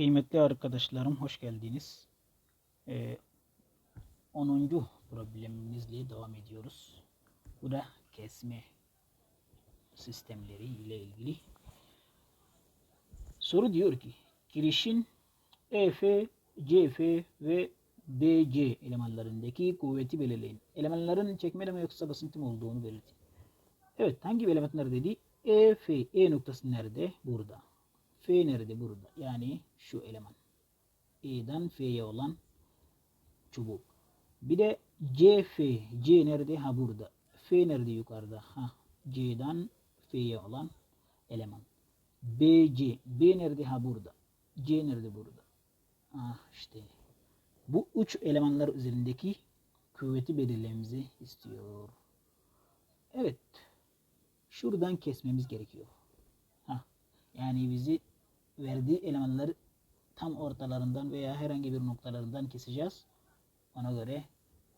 Kıymetli arkadaşlarım hoş geldiniz. Ee, 10. problemimizle devam ediyoruz. Bu da kesme sistemleri ile ilgili. Soru diyor ki kirişin EF, CF ve BC elemanlarındaki kuvveti belirleyin. Elemanların çekmeli mi yoksa basıntı mı olduğunu belirtin. Evet hangi bir element nerede dedi? E, F, E noktası nerede? Burada. F nerede? Burada. Yani şu eleman. E'den F'ye olan çubuk. Bir de CF. C nerede? Ha burada. F nerede? Yukarıda. Ha C'den F'ye olan eleman. BC. B nerede? Ha burada. C nerede? Burada. Ah işte. Bu üç elemanlar üzerindeki kuvveti belirlememizi istiyor. Evet. Şuradan kesmemiz gerekiyor. Ha. Yani bizi verdiği elemanları tam ortalarından veya herhangi bir noktalarından keseceğiz. Ona göre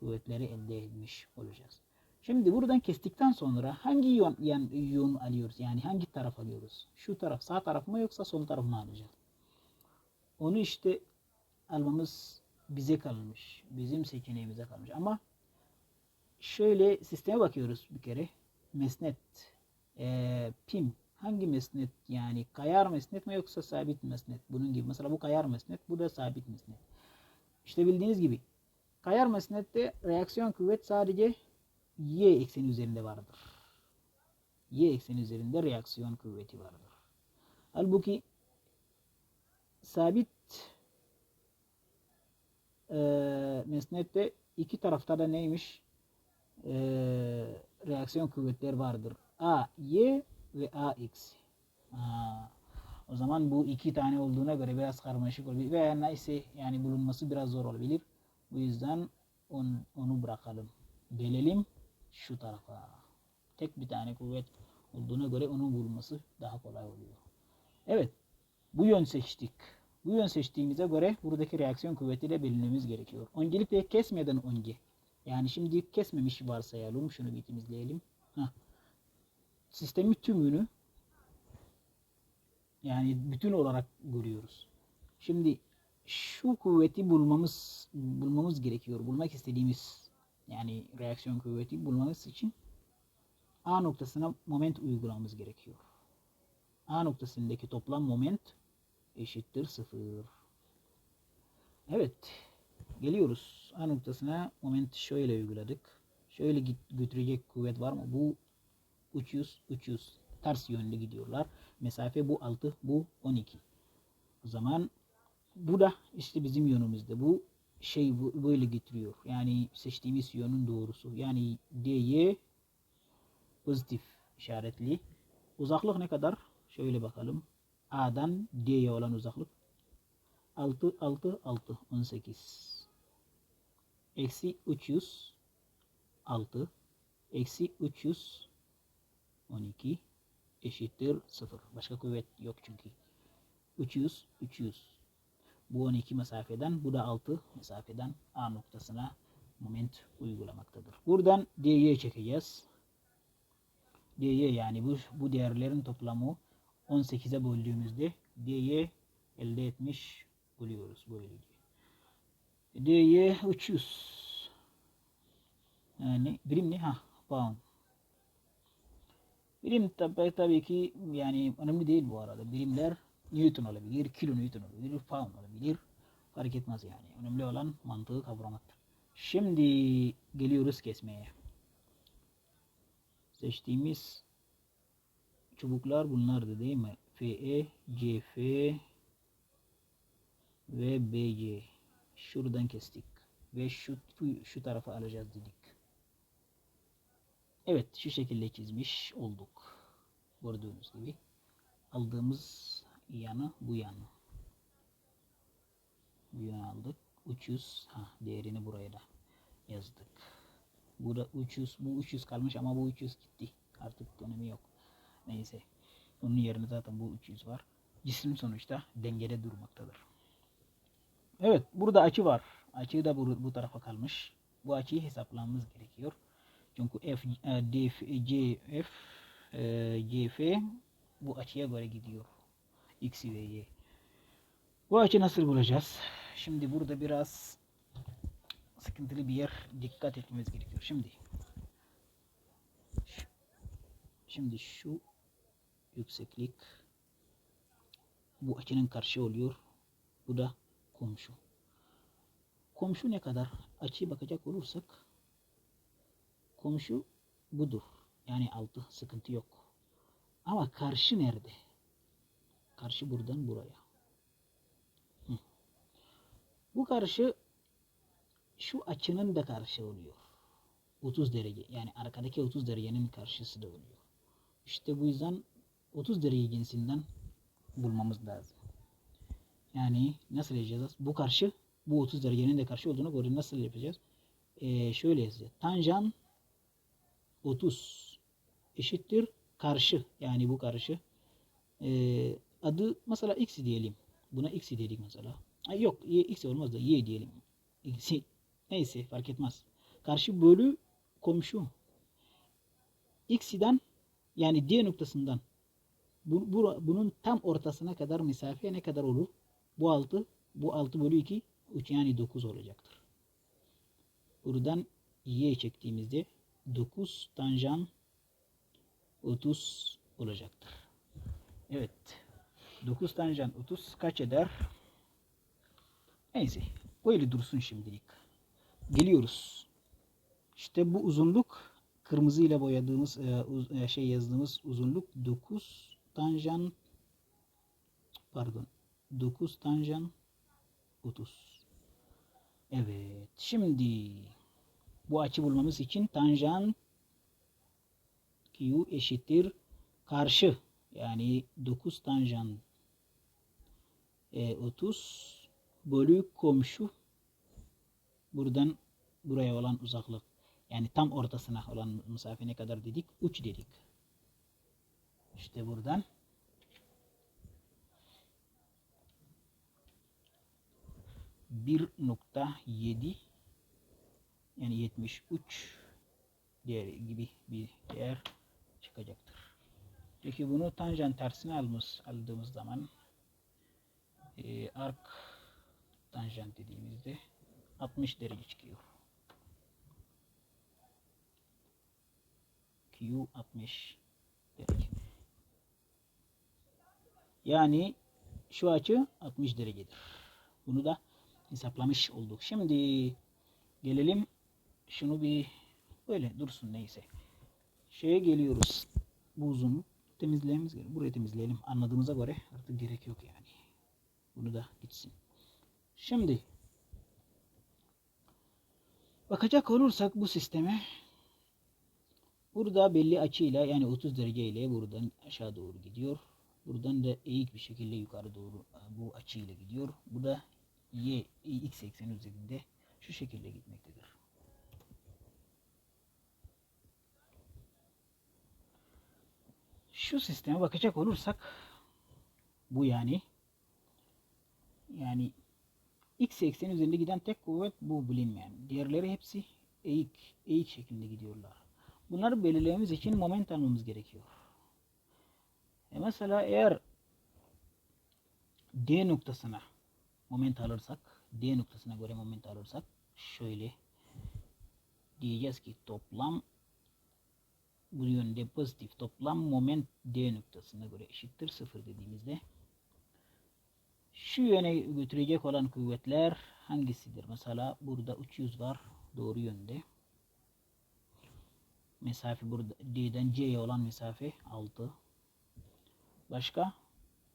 kuvvetleri elde etmiş olacağız. Şimdi buradan kestikten sonra hangi yön, yan, yön alıyoruz? Yani hangi taraf alıyoruz? Şu taraf sağ taraf mı yoksa sol taraf mı alacağız? Onu işte almamız bize kalmış. Bizim seçeneğimize kalmış. Ama şöyle sisteme bakıyoruz bir kere. Mesnet, e, pim hangi mesnet yani kayar mesnet mi yoksa sabit mesnet? Bunun gibi. Mesela bu kayar mesnet, bu da sabit mesnet. İşte bildiğiniz gibi kayar mesnette reaksiyon kuvvet sadece y ekseni üzerinde vardır. Y ekseni üzerinde reaksiyon kuvveti vardır. Halbuki sabit e, mesnette iki tarafta da neymiş? E, reaksiyon kuvvetler vardır. A, Y ve AX. Aa, o zaman bu iki tane olduğuna göre biraz karmaşık olabilir. Veya neyse yani bulunması biraz zor olabilir. Bu yüzden on, onu bırakalım. Gelelim şu tarafa. Tek bir tane kuvvet olduğuna göre onun bulunması daha kolay oluyor. Evet. Bu yön seçtik. Bu yön seçtiğimize göre buradaki reaksiyon kuvvetiyle belirlememiz gerekiyor. Öncelikle kesmeden önce. Yani şimdi kesmemiş varsayalım. Şunu bir temizleyelim. Heh. Sistemi tümünü yani bütün olarak görüyoruz. Şimdi şu kuvveti bulmamız bulmamız gerekiyor. Bulmak istediğimiz yani reaksiyon kuvveti bulmamız için A noktasına moment uygulamamız gerekiyor. A noktasındaki toplam moment eşittir sıfır. Evet. Geliyoruz. A noktasına moment şöyle uyguladık. Şöyle götürecek kuvvet var mı? Bu 300 300 ters yönde gidiyorlar. Mesafe bu 6 bu 12. O zaman bu da işte bizim yönümüzde. Bu şey böyle getiriyor. Yani seçtiğimiz yönün doğrusu. Yani dy pozitif işaretli. Uzaklık ne kadar? Şöyle bakalım. A'dan D'ye olan uzaklık 6 6 6 18 eksi 300 6 eksi 300 12 eşittir 0. Başka kuvvet yok çünkü. 300 300 bu 12 mesafeden bu da 6 mesafeden A noktasına moment uygulamaktadır. Buradan D'ye çekeceğiz. D'ye yani bu, bu değerlerin toplamı 18'e böldüğümüzde D'ye elde etmiş buluyoruz böylece. D'ye 300 yani birim ne? Ha, pound. Birim tabi, tabii ki yani önemli değil bu arada. Birimler Newton olabilir, kilo Newton olabilir, pound olabilir. Fark etmez yani. Önemli olan mantığı kavramaktır. Şimdi geliyoruz kesmeye. Seçtiğimiz çubuklar bunlardı değil mi? FE, CF ve BC. Şuradan kestik. Ve şu, şu tarafa alacağız dedik. Evet şu şekilde çizmiş olduk. Gördüğünüz gibi. Aldığımız yanı bu yanı. Bu yanı aldık. 300 ha değerini buraya da yazdık. Burada 300 bu 300 kalmış ama bu 300 gitti. Artık önemi yok. Neyse. Onun yerine zaten bu 300 var. Cisim sonuçta dengede durmaktadır. Evet burada açı var. Açı da bu, bu tarafa kalmış. Bu açıyı hesaplamamız gerekiyor. Çünkü F, D, C, F, C, F bu açıya göre gidiyor. X ve Y. Bu açı nasıl bulacağız? Şimdi burada biraz sıkıntılı bir yer dikkat etmemiz gerekiyor. Şimdi şimdi şu yükseklik bu açının karşı oluyor. Bu da komşu. Komşu ne kadar? Açıya bakacak olursak komşu budur. Yani altı sıkıntı yok. Ama karşı nerede? Karşı buradan buraya. Hı. Bu karşı şu açının da karşı oluyor. 30 derece. Yani arkadaki 30 derecenin karşısı da oluyor. İşte bu yüzden 30 derece cinsinden bulmamız lazım. Yani nasıl yapacağız? Bu karşı bu 30 derecenin de karşı olduğunu göre nasıl yapacağız? Ee, şöyle yazacağız. Tanjant 30 eşittir karşı. Yani bu karşı. Ee, adı mesela x diyelim. Buna x dedik mesela. Ay yok y, x olmaz da y diyelim. X, neyse fark etmez. Karşı bölü komşu. X'den yani D noktasından bu, bu, bunun tam ortasına kadar mesafe ne kadar olur? Bu 6 bu 6 bölü 2 3 yani 9 olacaktır. Buradan y çektiğimizde 9 tanjant 30 olacaktır. Evet. 9 tanjant 30 kaç eder? Neyse. Öyle dursun şimdilik. Geliyoruz. İşte bu uzunluk kırmızı ile boyadığımız e, e, şey yazdığımız uzunluk 9 tanjant pardon 9 tanjant 30. Evet. Şimdi bu açı bulmamız için tanjant Q eşittir karşı yani 9 tanjant e, 30 bölü komşu buradan buraya olan uzaklık yani tam ortasına olan mesafe ne kadar dedik? 3 dedik. İşte buradan bir nokta yedi yani 73 değeri gibi bir değer çıkacaktır. Peki bunu tanjant tersine almış, aldığımız zaman e, ark tanjant dediğimizde 60 derece çıkıyor. Q 60 derece. Yani şu açı 60 derecedir. Bunu da hesaplamış olduk. Şimdi gelelim şunu bir böyle dursun neyse. Şeye geliyoruz. Bu uzunluk temizlememiz gerekiyor. Burayı temizleyelim. Anladığımıza göre artık gerek yok yani. Bunu da gitsin. Şimdi bakacak olursak bu sisteme burada belli açıyla yani 30 derece ile buradan aşağı doğru gidiyor. Buradan da eğik bir şekilde yukarı doğru e, bu açıyla gidiyor. Bu da y x ekseni üzerinde şu şekilde gitmektedir. Şu sisteme bakacak olursak bu yani yani x ekseni üzerinde giden tek kuvvet bu bilinmeyen. Diğerleri hepsi eğik, eğik şeklinde gidiyorlar. Bunları belirlememiz için moment almamız gerekiyor. E mesela eğer D noktasına moment alırsak, D noktasına göre moment alırsak şöyle diyeceğiz ki toplam bu yönde pozitif toplam moment D noktasına göre eşittir sıfır dediğimizde şu yöne götürecek olan kuvvetler hangisidir? Mesela burada 300 var doğru yönde. Mesafe burada D'den C'ye olan mesafe 6. Başka?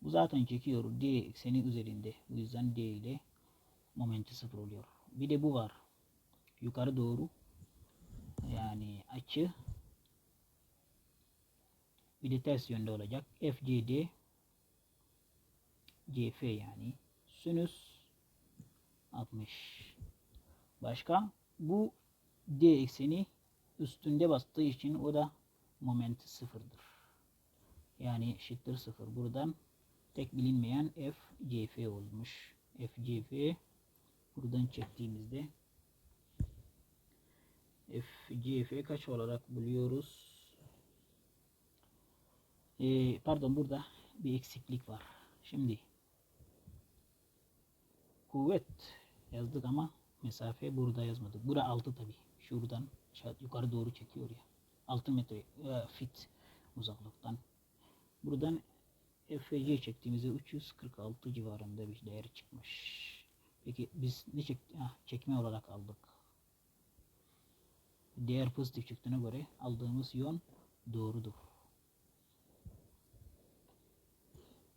Bu zaten çekiyor. D ekseni üzerinde. Bu yüzden D ile momenti sıfır oluyor. Bir de bu var. Yukarı doğru. Yani açı bir ters yönde olacak. FCD CF yani sinüs 60. Başka bu D ekseni üstünde bastığı için o da momenti sıfırdır. Yani eşittir sıfır. Buradan tek bilinmeyen F CF olmuş. F CF buradan çektiğimizde F CF kaç olarak buluyoruz? Ee, pardon burada bir eksiklik var. Şimdi kuvvet yazdık ama mesafe burada yazmadık. Bura 6 tabi. Şuradan yukarı doğru çekiyor ya. 6 metre e, fit uzaklıktan. Buradan FC çektiğimizde 346 civarında bir değer çıkmış. Peki biz ne çek ah, çekme olarak aldık. Değer pozitif çıktığına göre aldığımız yön doğrudur.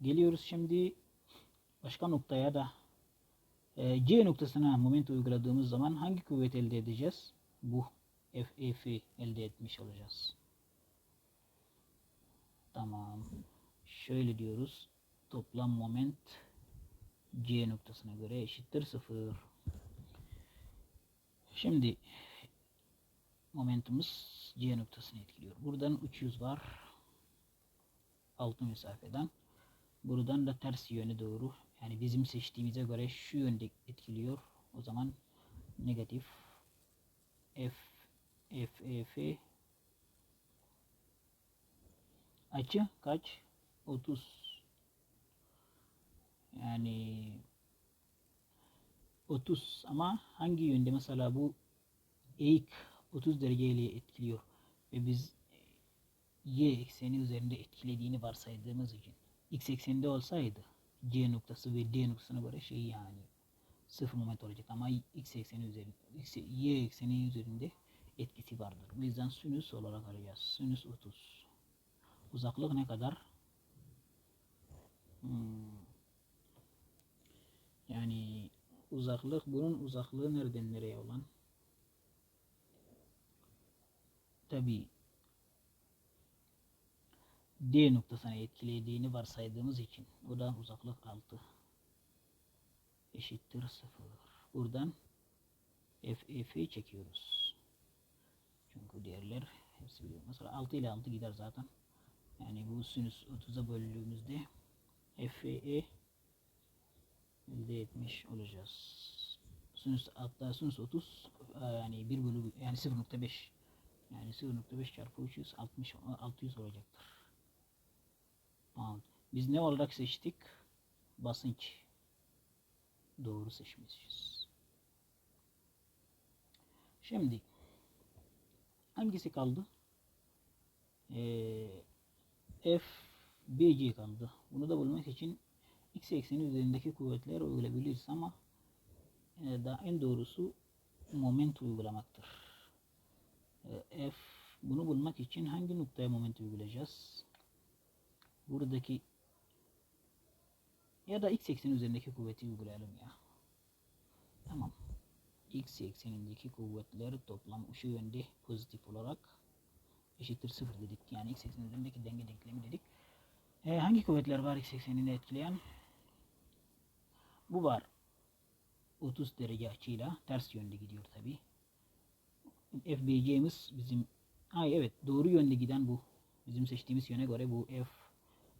Geliyoruz şimdi başka noktaya da e, C noktasına moment uyguladığımız zaman hangi kuvvet elde edeceğiz? Bu FEF elde etmiş olacağız. Tamam. Şöyle diyoruz. Toplam moment C noktasına göre eşittir 0. Şimdi momentumuz C noktasını etkiliyor. Buradan 300 var. Altı mesafeden. Buradan da ters yöne doğru yani bizim seçtiğimize göre şu yönde etkiliyor. O zaman negatif F F E, F. Açı kaç? 30 yani 30 ama hangi yönde? Mesela bu eğik 30 dereceyle etkiliyor. Ve biz y ekseni üzerinde etkilediğini varsaydığımız için x ekseninde olsaydı c noktası ve d noktasına göre şey yani sıfır moment olacak ama x ekseni üzerinde y ekseni üzerinde etkisi vardır. Bu yüzden sinüs olarak arayacağız. Sinüs 30. Uzaklık ne kadar? Hmm. Yani uzaklık bunun uzaklığı nereden nereye olan? Tabi D noktasına etkilediğini varsaydığımız için o da uzaklık 6 eşittir 0. Buradan f f'i çekiyoruz. Çünkü diğerler hepsi biliyor. Mesela 6 ile 6 gider zaten. Yani bu sinüs 30'a böldüğümüzde FE elde etmiş olacağız. Sinüs hatta sinüs 30 e, yani 1 bölü yani 0.5 yani 0.5 çarpı 300 60 600 olacaktır. Biz ne olarak seçtik? Basınç. Doğru seçmişiz. Şimdi hangisi kaldı? Ee, F BC kaldı. Bunu da bulmak için x ekseni üzerindeki kuvvetler uygulayabiliriz ama e, daha en doğrusu moment uygulamaktır. E, F bunu bulmak için hangi noktaya moment uygulayacağız? Buradaki ya da x ekseni üzerindeki kuvveti uygulayalım ya. Tamam. X eksenindeki kuvvetler toplam şu yönde pozitif olarak eşittir sıfır dedik. Yani x ekseni üzerindeki denge denklemi dedik. E, hangi kuvvetler var x eksenini etkileyen? Bu var. 30 derece açıyla ters yönde gidiyor tabi. FBC'miz bizim ay evet doğru yönde giden bu. Bizim seçtiğimiz yöne göre bu F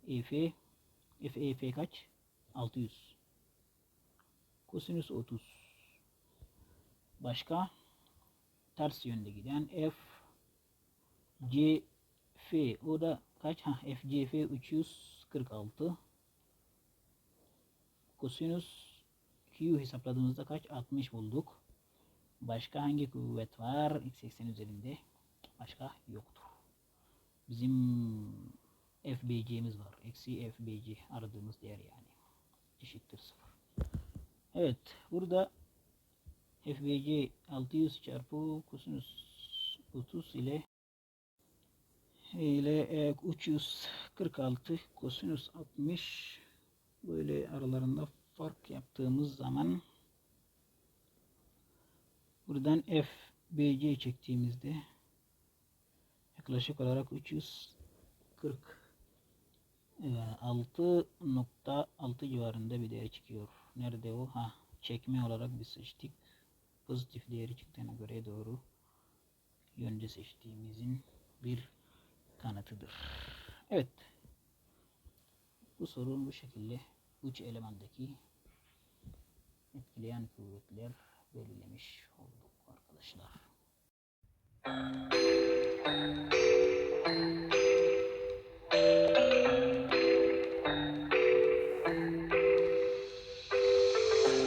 EF F EF kaç? 600. Kosinüs 30. Başka ters yönde giden F C F o da kaç? Ha F C F 346. Kosinüs Q hesapladığımızda kaç? 60 bulduk. Başka hangi kuvvet var? X eksen üzerinde. Başka yoktur. Bizim FBC'miz var. Eksi FBC aradığımız değer yani. Eşittir 0. Evet. Burada FBC 600 çarpı kosinüs 30 ile ile 346 kosinüs 60 böyle aralarında fark yaptığımız zaman buradan f bc çektiğimizde yaklaşık olarak ee, 6.6 civarında bir değer çıkıyor. Nerede o? Ha, çekme olarak bir seçtik. Pozitif değeri çıktığına göre doğru yönce seçtiğimizin bir kanıtıdır. Evet. Bu sorun bu şekilde üç elemandaki etkileyen kuvvetler belirlemiş olduk arkadaşlar. Müzik